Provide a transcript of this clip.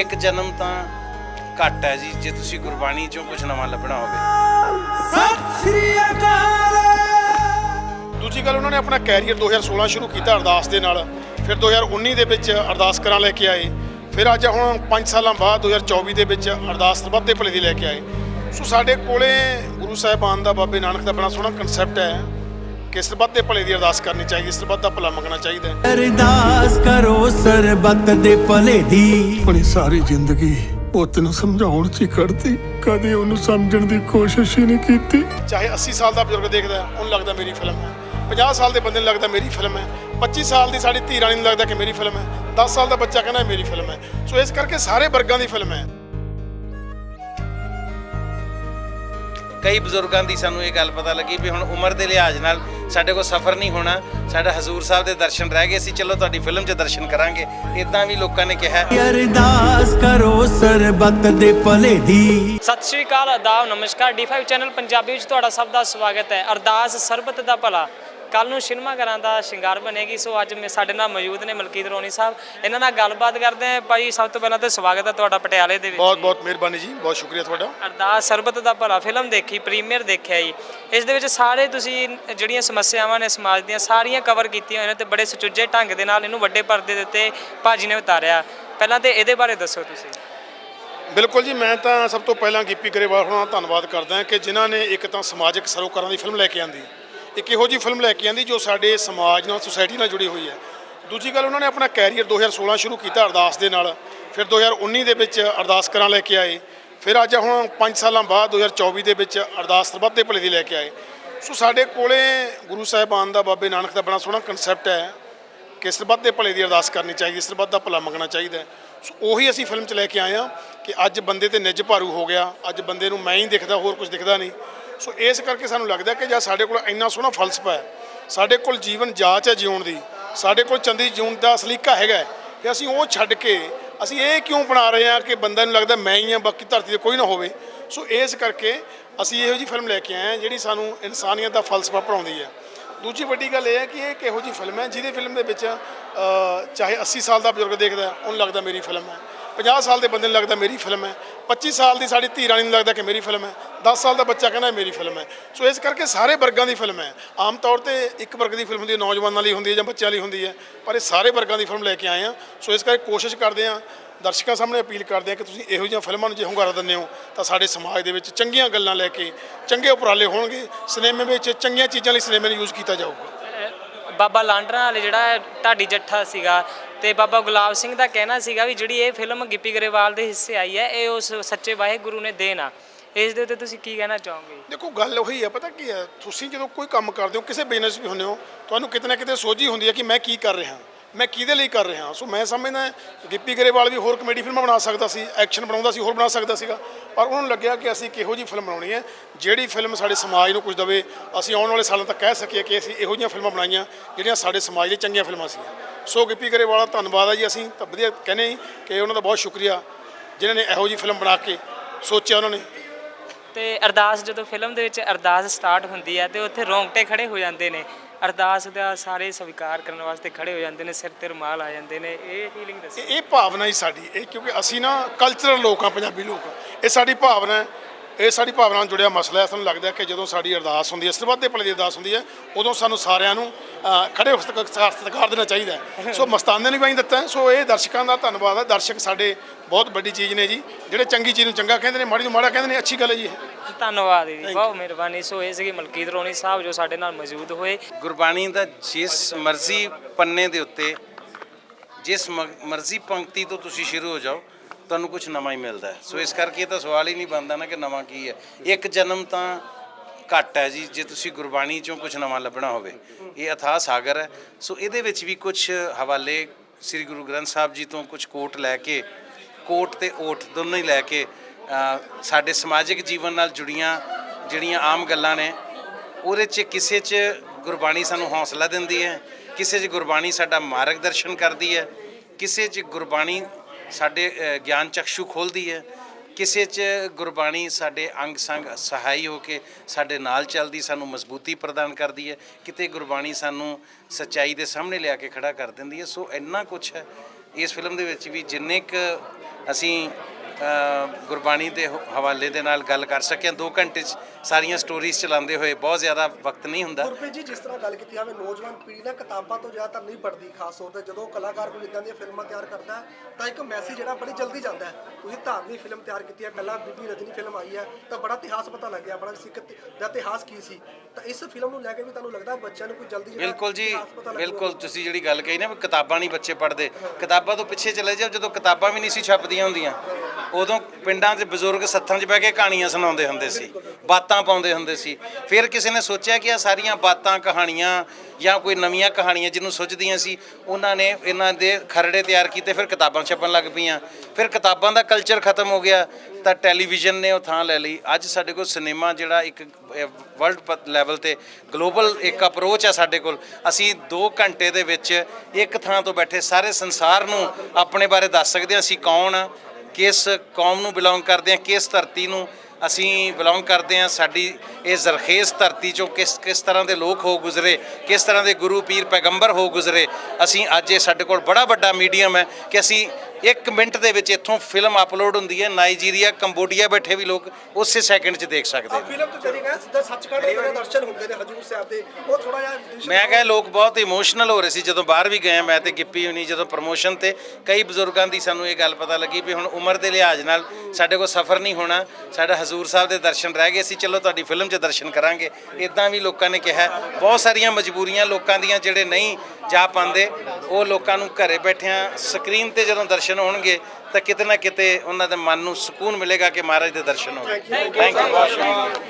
ਇੱਕ ਜਨਮ ਤਾਂ ਘੱਟ ਹੈ ਜੀ ਜੇ ਤੁਸੀਂ ਗੁਰਬਾਣੀ ਚੋਂ ਕੁਝ ਨਵਾਂ ਲੱਭਣਾ ਹੋਵੇ। ਸਤਿ ਸ੍ਰੀ ਅਕਾਲ। ਦੂਜੀ ਗੱਲ ਉਹਨਾਂ ਨੇ ਆਪਣਾ ਕੈਰੀਅਰ 2016 ਸ਼ੁਰੂ ਕੀਤਾ ਅਰਦਾਸ ਦੇ ਨਾਲ। ਫਿਰ 2019 ਦੇ ਵਿੱਚ ਅਰਦਾਸ ਕਰਾਂ ਲੈ ਕੇ ਆਏ। ਫਿਰ ਅੱਜ ਹੁਣ 5 ਸਾਲਾਂ ਬਾਅਦ 2024 ਦੇ ਵਿੱਚ ਅਰਦਾਸ ਸਰਬੱਤ ਦੇ ਭਲੇ ਦੀ ਲੈ ਕੇ ਆਏ। ਸੋ ਸਾਡੇ ਕੋਲੇ ਗੁਰੂ ਸਾਹਿਬਾਨ ਦਾ ਬਾਬੇ ਨਾਨਕ ਦਾ ਬੜਾ ਸੋਹਣਾ ਕਨਸੈਪਟ ਹੈ। ਕਿ ਸਰਬੱਤ ਦੇ ਭਲੇ ਦੀ ਅਰਦਾਸ ਕਰਨੀ ਚਾਹੀਦੀ ਸਰਬੱਤ ਦਾ ਭਲਾ ਮੰਗਣਾ ਚਾਹੀਦਾ ਹੈ। ਅਰਦਾਸ ਕਰੋ ਸਰਬੱਤ ਦੇ ਭਲੇ ਦੀ। ਆਪਣੀ ਸਾਰੀ ਜ਼ਿੰਦਗੀ ਪੁੱਤ ਨੂੰ ਸਮਝਾਉਣ 'ਚ ਹੀ ਕੱਢਤੀ ਕਦੇ ਉਹਨੂੰ ਸਮਝਣ ਦੀ ਕੋਸ਼ਿਸ਼ ਹੀ ਨਹੀਂ ਕੀਤੀ। ਚਾਹੇ 80 ਸਾਲ ਦਾ ਬਜ਼ੁਰਗ ਦੇਖਦਾ ਹੈ, ਉਹਨੂੰ ਲੱਗਦਾ ਮੇਰੀ ਫਿਲਮ ਹੈ। 50 ਸਾਲ ਦੇ ਬੰਦੇ ਨੂੰ ਲੱਗਦਾ ਮੇਰੀ ਫਿਲਮ ਹੈ। 25 ਸਾਲ ਦੀ ਸਾਡੀ ਧੀ ਰਾਣੀ ਨੂੰ ਲੱਗਦਾ ਕਿ ਮੇਰੀ ਫਿਲਮ ਹੈ। 10 ਸਾਲ ਦਾ ਬੱਚਾ ਕਹਿੰਦਾ ਇਹ ਮੇਰੀ ਫਿਲਮ ਹੈ। ਸੋ ਇਸ ਕਰਕੇ ਸਾਰੇ ਵਰਗਾਂ ਦੀ ਫਿਲਮ ਹੈ। ਕਈ ਬਜ਼ੁਰਗਾਂ ਦੀ ਸਾਨੂੰ ਇਹ ਗੱਲ ਪਤਾ ਲੱਗੀ ਵੀ ਹੁਣ ਉਮਰ ਦੇ ਲਿਹਾਜ਼ ਨਾਲ ਸਾਡੇ ਕੋਲ ਸਫ਼ਰ ਨਹੀਂ ਹੋਣਾ ਸਾਡਾ ਹਜ਼ੂਰ ਸਾਹਿਬ ਦੇ ਦਰਸ਼ਨ ਰਹਿ ਗਏ ਸੀ ਚਲੋ ਤੁਹਾਡੀ ਫਿਲਮ 'ਚ ਦਰਸ਼ਨ ਕਰਾਂਗੇ। ਇਦਾਂ ਵੀ ਲੋਕਾਂ ਨੇ ਕਿਹਾ। ਅਰਦਾਸ ਕਰੋ ਸਰਬੱਤ ਦੇ ਭਲੇ ਦੀ। ਸਤਿ ਸ਼੍ਰੀ ਅਕਾਲ ਆਦਾਬ ਨਮਸਕਾਰ D5 ਚੈਨਲ ਪੰਜਾਬੀ ਵਿੱਚ ਤੁਹਾਡਾ ਸਭ ਦਾ ਸਵਾਗਤ ਹੈ। ਅਰਦਾਸ ਸਰਬਤ ਦਾ ਭਲਾ। ਕੱਲ ਨੂੰ ਸਿਨੇਮਾ ਘਰਾਂ ਦਾ ਸ਼ਿੰਗਾਰ ਬਣੇਗੀ ਸੋ ਅੱਜ ਮੇ ਸਾਡੇ ਨਾਲ ਮੌਜੂਦ ਨੇ ਮਲਕੀਤ ਰੋਣੀ ਸਾਹਿਬ। ਇਹਨਾਂ ਨਾਲ ਗੱਲਬਾਤ ਕਰਦੇ ਹਾਂ। ਭਾਈ ਸਭ ਤੋਂ ਪਹਿਲਾਂ ਤਾਂ ਸਵਾਗਤ ਹੈ ਤੁਹਾਡਾ ਪਟਿਆਲੇ ਦੇ ਵਿੱਚ। ਬਹੁਤ ਬਹੁਤ ਮਿਹਰਬਾਨੀ ਜੀ ਬਹੁਤ ਸ਼ੁਕਰੀਆ ਤੁਹਾਡਾ। ਅਰਦਾਸ ਸਰਬਤ ਦਾ ਭਲਾ ਫਿਲਮ ਦੇਖੀ ਪ੍ਰੀਮੀਅਰ ਦੇਖਿਆ ਜੀ। ਇਸ ਦੇ ਵਿੱਚ ਸਾਰੇ ਤੁਸੀਂ ਜਿਹੜੀਆਂ ਸਮੱਸਿਆਵਾਂ ਨੇ ਸਮਾਜ ਦੀਆਂ ਸਾਰੀਆਂ ਕਵਰ ਕੀਤੀਆਂ ਹੋਈਆਂ ਨੇ ਤੇ ਬੜੇ ਸੁਚੱਜੇ ਢੰਗ ਦੇ ਨਾਲ ਇਹਨੂੰ ਵੱਡੇ ਪਰਦੇ ਦੇ ਉੱਤੇ ਭਾਜੀ ਨੇ ਉਤਾਰਿਆ। ਪਹਿਲਾਂ ਤੇ ਇਹਦੇ ਬਾਰੇ ਦੱਸੋ ਤੁਸੀਂ। ਬਿਲਕੁਲ ਜੀ ਮੈਂ ਤਾਂ ਸਭ ਤੋਂ ਪਹਿਲਾਂ ਗਿੱਪੀ ਗਰੇਵਾਲ ਹੋਣਾ ਦਾ ਧੰਨਵਾਦ ਕਰਦਾ ਕਿ ਜਿਨ੍ਹਾਂ ਨੇ ਇੱਕ ਤਾਂ ਸਮਾਜਿਕ ਸਰੋਕਾਰਾਂ ਦੀ ਫਿਲਮ ਲੈ ਕੇ ਆਂਦੀ ਇੱਕ ਇਹੋ ਜੀ ਫਿਲਮ ਲੈ ਕੇ ਆਂਦੀ ਜੋ ਸਾਡੇ ਸਮਾਜ ਨਾਲ ਸੁਸਾਇਟੀ ਨਾਲ ਜੁੜੀ ਹੋਈ ਹੈ। ਦੂਜੀ ਗੱਲ, ਉਹਨਾਂ ਨੇ ਆਪਣਾ ਕੈਰੀਅਰ 2016 ਸ਼ੁਰੂ ਕੀਤਾ ਅਰਦਾਸ ਦੇ ਨਾਲ। ਫਿਰ 2019 ਦੇ ਵਿੱਚ ਅਰਦਾਸ ਕਰਾਂ ਲੈ ਕੇ ਆਏ। ਫਿਰ ਅੱਜ ਹੁਣ 5 ਸਾਲਾਂ ਬਾਅਦ 2024 ਦੇ ਵਿੱਚ ਅਰਦਾਸ ਸਰਬੱਤ ਦੇ ਭਲੇ ਦੀ ਲੈ ਕੇ ਆਏ। ਸੋ ਸਾਡੇ ਕੋਲੇ ਗੁਰੂ ਸਾਹਿਬਾਨ ਦਾ, ਬਾਬੇ ਨਾਨਕ ਦਾ ਬੜਾ ਸੋਹਣਾ ਕਨਸੈਪਟ ਹੈ ਕਿ ਸਰਬੱਤ ਦੇ ਭਲੇ ਦੀ ਅਰਦਾਸ ਕਰਨੀ ਚਾਹੀਦੀ ਸਰਬੱਤ ਦਾ ਭਲਾ ਮੰਗਣਾ ਚਾਹੀਦਾ ਸੋ ਉਹੀ ਅਸੀਂ ਫਿਲਮ 'ਚ ਲੈ ਕੇ ਆਏ ਹਾਂ ਕਿ ਅੱਜ ਬੰਦੇ ਤੇ ਨਿੱਜ ਭਾਰੂ ਹੋ ਗਿਆ, ਅੱਜ ਬੰਦੇ ਨੂੰ ਮੈਂ ਹੀ ਦਿਖਦਾ, ਹੋਰ ਕੁਝ ਦਿਖਦਾ ਨਹੀਂ। ਸੋ ਇਸ ਕਰਕੇ ਸਾਨੂੰ ਲੱਗਦਾ ਕਿ ਜਾਂ ਸਾਡੇ ਕੋਲ ਇੰਨਾ ਸੋਹਣਾ ਫਲਸਫਾ ਹੈ। ਸਾਡੇ ਕੋਲ ਜੀਵਨ ਜਾਚ ਹੈ ਜਿਉਣ ਦੀ। ਸਾਡੇ ਕੋਲ ਚੰਦੀ ਜਿਉਣ ਦਾ ਸਲੀਕਾ ਹੈਗਾ ਹੈ, ਤੇ ਅਸੀਂ ਉਹ ਛੱਡ ਕੇ ਅਸੀਂ ਇਹ ਕਿਉਂ ਬਣਾ ਰਹੇ ਹਾਂ ਕਿ ਬੰਦਾ ਨੂੰ ਲੱਗਦਾ ਮੈਂ ਹੀ ਹਾਂ ਬਾਕੀ ਧਰਤੀ ਤੇ ਕੋਈ ਨਾ ਹੋਵੇ। ਸੋ ਇਸ ਕਰਕੇ ਅਸੀਂ ਇਹੋ ਜੀ ਫਿਲਮ ਲੈ ਕੇ ਆਏ ਹਾਂ ਜਿਹੜੀ ਸਾਨੂੰ ਇਨਸਾਨੀਅਤ ਦਾ ਫਲਸਫਾ ਪੜਾਉਂਦੀ ਹੈ। ਦੂਜੀ ਵੱਡੀ ਗੱਲ ਇਹ ਹੈ ਕਿ ਇਹ ਇੱਕ ਇਹੋ ਜਿਹੀ ਫਿਲਮ ਹੈ ਜਿਹਦੀ ਫਿਲਮ ਦੇ ਵਿੱਚ ਚਾਹੇ 80 ਸਾਲ ਦਾ ਬਜ਼ੁਰਗ ਦੇਖਦਾ ਉਹਨੂੰ ਲੱਗਦਾ ਮੇਰੀ ਫਿਲਮ ਹੈ। 50 ਸਾਲ ਦੇ ਬੰਦੇ ਨੂੰ ਲੱਗਦਾ ਮੇਰੀ ਫਿਲਮ ਹੈ 25 ਸਾਲ ਦੀ ਸਾਡੀ ਧੀ ਰਾਣੀ ਨੂੰ ਲੱਗਦਾ ਕਿ ਮੇਰੀ ਫਿਲਮ ਹੈ 10 ਸਾਲ ਦਾ ਬੱਚਾ ਕਹਿੰਦਾ ਮੇਰੀ ਫਿਲਮ ਹੈ। ਸੋ ਇਸ ਕਰਕੇ ਸਾਰੇ ਵਰਗਾਂ ਦੀ ਫਿਲਮ ਹੈ। ਆਮ ਤੌਰ ਤੇ ਇੱਕ ਵਰਗ ਦੀ ਫਿਲਮ ਹੁੰਦੀ ਹੈ, ਨੌਜਵਾਨਾਂ ਲਈ ਹੁੰਦੀ ਹੈ ਜਾਂ ਬੱਚਿਆਂ ਲਈ ਹੁੰਦੀ ਹੈ, ਪਰ ਇਹ ਸਾਰੇ ਵਰਗਾਂ ਦੀ ਫਿਲਮ ਲੈ ਕੇ ਆਏ ਆ ਸੋ ਇਸ ਕਰਕੇ ਕੋਸ਼ਿਸ਼ ਕਰਦੇ ਆ ਦਰਸ਼ਕਾਂ ਸਾਹਮਣੇ ਅਪੀਲ ਕਰਦੇ ਆ ਕਿ ਤੁਸੀਂ ਇਹੋ ਜਿਹੀਆਂ ਫਿਲਮਾਂ ਨੂੰ ਜੇ ਹੁੰਗਾਰਾ ਦਿੰਦੇ ਹੋ, ਤਾਂ ਸਾਡੇ ਸਮਾਜ ਦੇ ਵਿੱਚ ਚੰਗੀਆਂ ਗੱਲਾਂ ਲੈ ਕੇ, ਚੰਗੇ ਉਪਰਾਲੇ ਹੋਣਗੇ, ਸਿਨੇਮੇ ਵਿੱਚ ਚੰਗੀਆਂ ਚੀਜ਼ਾਂ ਲਈ ਸਿਨੇਮੇ ਨੂੰ ਯੂਜ਼ ਕੀਤਾ ਜਾਊਗਾ। ਬਾਬਾ ਲਾਂਡਰਾਂ ਵਾਲੇ ਜਿਹੜਾ ਢਾਡੀ ਜੱਠਾ ਸੀਗਾ ਤੇ ਬਾਬਾ ਗੁਲਾਬ ਸਿੰਘ ਦਾ ਕਹਿਣਾ ਸੀਗਾ ਵੀ ਜਿਹੜੀ ਇਹ ਫਿਲਮ ਗਿੱਪੀ ਗਰੇਵਾਲ ਦੇ ਹਿੱਸੇ ਆਈ ਹੈ, ਇਹ ਉਸ ਸੱਚੇ ਵਾਹਿਗੁਰੂ ਨੇ ਦੇਣਾ ਇਸ ਦੇ ਉੱਤੇ ਤੁਸੀਂ ਕੀ ਕਹਿਣਾ ਚਾਹੋਗੇ? ਦੇਖੋ, ਗੱਲ ਉਹੀ ਹੈ, ਪਤਾ ਕੀ ਹੈ, ਤੁਸੀਂ ਜਦੋਂ ਕੋਈ ਕੰਮ ਕਰਦੇ ਹੋ, ਕਿਸੇ ਬਿਜ਼ਨਸ ਵੀ ਹੁੰਦੇ ਹੋ, ਤੁਹਾਨੂੰ ਕਿਤੇ ਨਾ ਕਿਤੇ ਸੋਝੀ ਹੁੰਦੀ ਹੈ ਕਿ ਮੈਂ ਕੀ ਕਰ ਰਿਹਾ। ਮੈਂ ਕਿਹਦੇ ਲਈ ਕਰ ਰਿਹਾ? ਸੋ ਮੈਂ ਸਮਝਦਾ ਗਿੱਪੀ ਗਰੇਵਾਲ ਵੀ ਹੋਰ ਕਮੇਡੀ ਫਿਲਮਾਂ ਬਣਾ ਸਕਦਾ ਸੀ, ਐਕਸ਼ਨ ਬਣਾਉਂਦਾ ਸੀ, ਹੋਰ ਬਣਾ ਸਕਦਾ ਸੀਗਾ। ਪਰ ਉਹਨਾਂ ਨੂੰ ਲੱਗਿਆ ਕਿ ਅਸੀਂ ਕਿਹੋ ਜੀ ਫਿਲਮ ਬਣਾਉਣੀ ਹੈ, ਜਿਹੜੀ ਫਿਲਮ ਸਾਡੇ ਸਮਾਜ ਨੂੰ ਕੁਝ ਦਵੇ। ਅਸੀਂ ਆਉਣ ਵਾਲੇ ਸਾਲਾਂ ਤੱਕ ਕਹਿ ਸਕੀਏ ਕਿ ਅਸੀਂ ਇਹੋ ਜਿਹੀਆਂ ਫਿਲਮਾਂ ਬਣਾਈਆਂ, ਜਿਹੜੀਆਂ ਸਾਡੇ ਸਮਾਜ ਲਈ ਚੰਗੀਆਂ ਫਿਲਮਾਂ ਸੀ ਸੋ ਗਿੱਪੀ ਗਰੇਵਾਲ ਦਾ ਧੰਨਵਾਦ ਹੈ ਜੀ ਅਸੀਂ। ਤਾਂ ਵਧੀਆ ਕਹਿੰਦੇ ਜੀ ਕਿ ਉਹਨਾਂ ਦਾ ਬਹੁਤ ਸ਼ੁਕਰੀਆ, ਜਿਨ੍ਹਾਂ ਨੇ ਇਹੋ ਜਿਹੀ ਫਿਲਮ ਬਣਾ ਕੇ ਸੋਚਿਆ ਉਹਨਾਂ ਨੇ। ਤੇ ਅਰਦਾਸ ਜਦੋਂ ਫਿਲਮ ਦੇ ਵਿੱਚ ਅਰਦਾਸ ਸਟਾਰਟ ਹੁੰਦੀ ਹੈ ਤੇ ਉੱਥੇ ਰੋਂਗਟੇ ਖੜੇ ਹੋ ਜਾਂਦੇ ਨੇ। ਅਰਦਾਸ ਦਾ ਸਾਰੇ ਸਵੀਕਾਰ ਕਰਨ ਵਾਸਤੇ ਖੜੇ ਹੋ ਜਾਂਦੇ ਨੇ, ਸਿਰ ਤੇ ਰੁਮਾਲ ਆ ਜਾਂਦੇ ਨੇ। ਇਹ ਫੀਲਿੰਗ ਦੱਸੋ। ਇਹ ਭਾਵਨਾ ਹੀ ਸਾਡੀ, ਇਹ ਕਿਉਂਕਿ ਅਸੀਂ ਨਾ ਕਲਚਰਲ ਲੋਕ ਆ, ਪੰਜਾਬੀ ਲੋਕ। ਇਹ ਸਾਡੀ ਭਾਵਨਾ ਹੈ ਇਹ ਸਾਡੀ ਭਾਵਨਾ ਨਾਲ ਜੁੜਿਆ ਮਸਲਾ ਹੈ। ਸਾਨੂੰ ਲੱਗਦਾ ਹੈ ਕਿ ਜਦੋਂ ਸਾਡੀ ਅਰਦਾਸ ਹੁੰਦੀ ਹੈ ਸਰਬੱਤ ਦੇ ਭਲੇ ਦੀ ਅਰਦਾਸ ਹੁੰਦੀ ਹੈ ਉਦੋਂ ਸਾਨੂੰ ਸਾਰਿਆਂ ਨੂੰ ਅ, ਖੜੇ ਹੋ ਸਤਿਕਾਰ ਸਤਿਕਾਰ ਦੇਣਾ ਚਾਹੀਦਾ ਹੈ। ਸੋ ਮਸਤਾਨੇ ਨੇ ਵੀ ਐਂ ਦਿੱਤਾ ਹੈ। ਸੋ ਇਹ ਦਰਸ਼ਕਾਂ ਦਾ ਧੰਨਵਾਦ ਹੈ। ਦਰਸ਼ਕ ਸਾਡੇ ਬਹੁਤ ਵੱਡੀ ਚੀਜ਼ ਨੇ ਜੀ। ਜਿਹੜੇ ਚੰਗੀ ਚੀਜ਼ ਨੂੰ ਚੰਗਾ ਕਹਿੰਦੇ ਨੇ ਮਾੜੀ ਨੂੰ ਮਾੜਾ ਕਹਿੰਦੇ ਨੇ ਅੱਛੀ ਗੱਲ ਹੈ ਜੀ ਇਹ। ਧੰਨਵਾਦ ਜੀ। ਬਹੁਤ ਮਿਹਰਬਾਨੀ। ਸੋ ਇਹ ਸੀਗੇ ਮਲਕੀਤ ਰੋਣੀ ਸਾਹਿਬ ਜੋ ਸਾਡੇ ਨਾਲ ਮੌਜੂਦ ਹੋਏ। ਗੁਰਬਾਣੀ ਦਾ ਜਿਸ ਮਰਜ਼ੀ ਪੰਨੇ ਦੇ ਉੱਤੇ ਜਿਸ ਮ- ਮਰਜ਼ੀ ਪੰਕਤੀ ਤੋਂ ਤੁਸੀਂ ਸ਼ੁਰੂ ਹੋ ਜਾਓ ਤੁਹਾਨੂੰ ਕੁਝ ਨਵਾਂ ਹੀ ਮਿਲਦਾ ਹੈ। ਸੋ ਇਸ ਕਰਕੇ ਇਹ ਤਾਂ ਸਵਾਲ ਹੀ ਨਹੀਂ ਬਣਦਾ ਨਾ ਕਿ ਨਵਾਂ ਕੀ ਹੈ। ਇੱਕ ਜਨਮ ਤਾਂ ਘੱਟ ਹੈ ਜੀ ਜੇ ਤੁਸੀਂ ਗੁਰਬਾਣੀ ਚੋਂ ਕੁਝ ਨਵਾਂ ਲੱਭਣਾ ਹੋਵੇ। ਇਹ ਅਥਾਹ ਸਾਗਰ ਹੈ। ਸੋ ਇਹਦੇ ਵਿੱਚ ਵੀ ਕੁਝ ਹਵਾਲੇ ਸ੍ਰੀ ਗੁਰੂ ਗ੍ਰੰਥ ਸਾਹਿਬ ਜੀ ਤੋਂ ਕੁਝ ਕੋਟ ਲੈ ਕੇ ਕੋਟ ਤੇ ਓਠ ਦੋਨੋਂ ਹੀ ਲੈ ਕੇ ਅ, ਸਾਡੇ ਸਮਾਜਿਕ ਜੀਵਨ ਨਾਲ ਜੁੜੀਆਂ ਜਿਹੜੀਆਂ ਆਮ ਗੱਲਾਂ ਨੇ ਉਹਦੇ 'ਚ ਕਿਸੇ 'ਚ ਗੁਰਬਾਣੀ ਸਾਨੂੰ ਹੌਸਲਾ ਦਿੰਦੀ ਹੈ ਕਿਸੇ 'ਚ ਗੁਰਬਾਣੀ ਸਾਡਾ ਮਾਰਗਦਰਸ਼ਨ ਕਰਦੀ ਹੈ ਕਿਸੇ 'ਚ ਗੁਰਬਾਣੀ ਸਾਡੇ ਗਿਆਨ ਚਕਸ਼ੂ ਖੋਲਦੀ ਹੈ। ਕਿਸੇ 'ਚ ਗੁਰਬਾਣੀ ਸਾਡੇ ਅੰਗ ਸੰਗ ਸਹਾਈ ਹੋ ਕੇ ਸਾਡੇ ਨਾਲ ਚੱਲਦੀ, ਸਾਨੂੰ ਮਜ਼ਬੂਤੀ ਪ੍ਰਦਾਨ ਕਰਦੀ ਹੈ। ਕਿਤੇ ਗੁਰਬਾਣੀ ਸਾਨੂੰ ਸੱਚਾਈ ਦੇ ਸਾਹਮਣੇ ਲਿਆ ਕੇ ਖੜਾ ਕਰ ਦਿੰਦੀ ਹੈ। ਸੋ ਇੰਨਾ ਕੁਝ ਹੈ ਇਸ ਫਿਲਮ ਦੇ ਵਿੱਚ ਵੀ ਜਿੰਨੇ ਕ ਅਸੀਂ ਗੁਰਬਾਣੀ ਦੇ ਹਵਾਲੇ ਦੇ ਨਾਲ ਗੱਲ ਕਰ ਸਕੇ 2 ਘੰਟੇ 'ਚ ਸਾਰੀਆਂ ਸਟੋਰੀਜ਼ ਚਲਾਉਂਦੇ ਹੋਏ ਬਹੁਤ ਜ਼ਿਆਦਾ ਵਕਤ ਨਹੀਂ ਹੁੰਦਾ। ਗੁਰਪ੍ਰੀਤ ਜੀ ਜਿਸ ਤਰ੍ਹਾਂ ਗੱਲ ਕੀਤੀ ਜਾਵੇ ਨੌਜਵਾਨ ਪੀੜ੍ਹੀ ਨਾ ਕਿਤਾਬਾਂ ਤੋਂ ਜ਼ਿਆਦਾਤਰ ਨਹੀਂ ਪੜ੍ਹਦੀ ਖਾਸ ਤੌਰ ਤੇ ਜਦੋਂ ਕਲਾਕਾਰ ਕੋਈ ਇਦਾਂ ਦੀਆਂ ਫਿਲਮਾਂ ਤਿਆਰ ਕਰਦਾ ਹੈ, ਤਾਂ ਇੱਕ ਮੈਸੇਜ ਜਿਹੜਾ ਬੜੀ ਜਲਦੀ ਜਾਂਦਾ ਹੈ। ਤੁਸੀਂ ਧਾਰਮਿਕ ਫਿਲਮ ਤਿਆਰ ਕੀਤੀ ਹੈ ਪਹਿਲਾਂ ਬੀਬੀ ਰਜਨੀ ਫਿਲਮ ਆਈ ਹੈ ਤਾਂ ਬੜਾ ਇਤਿਹਾਸ ਪਤਾ ਲੱਗਿਆ ਬੜਾ ਸਿੱਖ ਇਤ- ਦਾ ਇਤਿਹਾਸ ਕੀ ਸੀ? ਤਾਂ ਇਸ ਫਿਲਮ ਨੂੰ ਲੈ ਕੇ ਵੀ ਤੁਹਾਨੂੰ ਲੱਗਦਾ ਬੱਚਿਆਂ ਨੂੰ ਕੋਈ ਜਲਦੀ ਜਿਹੜਾ ਬਿਲਕੁਲ ਜੀ ਇਤਿਹਾਸ ਪਤਾ ਲੱਗੂਗਾ? ਬਿਲਕੁਲ ਤੁਸੀਂ ਜਿਹੜੀ ਗੱਲ ਕਹੀ ਨਾ ਵੀ ਕਿਤਾਬਾਂ ਨਹੀਂ ਬੱਚੇ ਪੜ੍ਹਦੇ। ਕਿਤਾਬਾਂ ਤੋਂ ਪਿੱਛੇ ਚਲੇ ਜਾਓ ਜਦੋਂ ਕਿਤਾਬਾਂ ਵੀ ਨਹੀਂ ਸੀ ਛਪਦੀਆਂ ਹੁੰਦੀਆਂ ਉਦੋਂ ਪਿੰਡਾਂ 'ਚ ਬਜ਼ੁਰਗ ਸੱਥਾਂ 'ਚ ਬਹਿ ਕੇ ਕਹਾਣੀਆਂ ਸੁਣਾਉਂਦੇ ਹੁੰਦੇ ਸੀ। ਬਾਤਾਂ ਪਾਉਂਦੇ ਹੁੰਦੇ ਸੀ। ਫਿਰ ਕਿਸੇ ਨੇ ਸੋਚਿਆ ਕਿ ਆ ਸਾਰੀਆਂ ਬਾਤਾਂ, ਕਹਾਣੀਆਂ ਜਾਂ ਕੋਈ ਨਵੀਆਂ ਕਹਾਣੀਆਂ ਜਿਹਨੂੰ ਸੁੱਝਦੀਆਂ ਸੀ, ਉਹਨਾਂ ਨੇ ਇਹਨਾਂ ਦੇ ਖਰੜੇ ਤਿਆਰ ਕੀਤੇ, ਫਿਰ ਕਿਤਾਬਾਂ ਛਪਣ ਲੱਗ ਪਈਆਂ। ਫਿਰ ਕਿਤਾਬਾਂ ਦਾ ਕਲਚਰ ਖਤਮ ਹੋ ਗਿਆ, ਤਾਂ ਟੈਲੀਵਿਜ਼ਨ ਨੇ ਉਹ ਥਾਂ ਲੈ ਲਈ। ਅੱਜ ਸਾਡੇ ਕੋਲ ਸਿਨੇਮਾ ਜਿਹੜਾ ਇੱਕ ਵਰਲਡ ਲੈਵਲ ਤੇ ਗਲੋਬਲ ਇੱਕ ਅਪਰੋਚ ਹੈ ਸਾਡੇ ਕੋਲ। ਅਸੀਂ 2 ਘੰਟੇ ਦੇ ਵਿੱਚ ਇੱਕ ਥਾਂ ਤੋਂ ਬੈਠੇ ਸਾਰੇ ਸੰਸਾਰ ਨੂੰ ਆਪਣੇ ਬਾਰੇ ਦੱਸ ਸਕਦੇ ਹਾਂ, ਅਸੀਂ ਕੌਣ ਆ, ਕਿਸ ਕੌਮ ਨੂੰ ਬਿਲੋਂਗ ਕਰਦੇ ਹਾਂ, ਕਿਸ ਧਰਤੀ ਨੂੰ ਅਸੀਂ ਬਿਲੋਂਗ ਕਰਦੇ ਹਾਂ, ਸਾਡੀ ਇਹ ਜ਼ਰਖੇਜ਼ ਧਰਤੀ ਚੋਂ ਕਿਸ ਕਿਸ ਤਰ੍ਹਾਂ ਦੇ ਲੋਕ ਹੋ ਗੁਜ਼ਰੇ, ਕਿਸ ਤਰ੍ਹਾਂ ਦੇ ਗੁਰੂ ਪੀਰ ਪੈਗੰਬਰ ਹੋ ਗੁਜ਼ਰੇ, ਅਸੀਂ ਅੱਜ ਇਹ ਸਾਡੇ ਕੋਲ ਬੜਾ ਵੱਡਾ ਮੀਡੀਅਮ ਹੈ ਕਿ ਅਸੀਂ ਇੱਕ ਮਿੰਟ ਦੇ ਵਿੱਚ ਇੱਥੋਂ ਫਿਲਮ ਅਪਲੋਡ ਹੁੰਦੀ ਹੈ। ਨਾਈਜੀਰੀਆ ਕੰਬੋਡੀਆ ਬੈਠੇ ਵੀ ਲੋਕ ਉਸੇ ਸੈਕਿੰਡ 'ਚ ਦੇਖ ਸਕਦੇ ਨੇ। ਫਿਲਮ ਤੋਂ ਚਲੀ ਗਿਆ ਸਿੱਧਾ ਸੱਚਖੰਡ ਦੇ ਦਰਸ਼ਨ ਹੁੰਦੇ ਨੇ ਹਜੂਰ ਸਾਹਿਬ ਦੇ ਉਹ ਥੋੜਾ ਜਿਹਾ ਮੈਂ ਕਿਹਾ ਲੋਕ ਬਹੁਤ ਇਮੋਸ਼ਨਲ ਹੋ ਰਹੇ ਸੀ ਜਦੋਂ ਬਾਹਰ ਵੀ ਗਏ ਮੈਂ ਤੇ ਗਿੱਪੀ ਹੁਣੀ ਜਦੋਂ ਪ੍ਰਮੋਸ਼ਨ ਤੇ ਕਈ ਬਜ਼ੁਰਗਾਂ ਦੀ ਸਾਨੂੰ ਇਹ ਗੱਲ ਪਤਾ ਲੱਗੀ ਵੀ ਹੁਣ ਉਮਰ ਦੇ ਲਿਹਾਜ਼ ਨਾਲ ਸਾਡੇ ਕੋਲ ਸਫ਼ਰ ਨਹੀਂ ਹੋਣਾ ਸਾਡਾ ਹਜ਼ੂਰ ਸਾਹਿਬ ਦੇ ਦਰਸ਼ਨ ਰਹਿ ਗਏ ਸੀ ਚਲੋ ਤੁਹਾਡੀ ਫਿਲਮ 'ਚ ਦਰਸ਼ਨ ਕਰਾਂਗੇ। ਇਦਾਂ ਵੀ ਲੋਕਾਂ ਨੇ ਕਿਹਾ ਬਹੁਤ ਸਾਰੀਆਂ ਮਜਬੂਰੀਆਂ ਲੋਕਾਂ ਦੀਆਂ ਜਿਹੜੇ ਨਹੀਂ ਜਾ ਪਾਉਂਦੇ ਉਹ ਲੋਕਾਂ ਨੂੰ ਘਰੇ ਬੈਠਿਆਂ ਸਕਰੀਨ ਤੇ ਜਦੋਂ ਦਰਸ਼ਨ ਹੋਣਗੇ ਤਾਂ ਕਿਤੇ ਨਾ ਕਿਤੇ ਉਹਨਾਂ ਦੇ ਮਨ ਨੂੰ ਸਕੂਨ ਮਿਲੇਗਾ ਕਿ ਮਹਾਰਾਜ ਦੇ ਦਰਸ਼ਨ ਹੋ ਗਏ। Thank you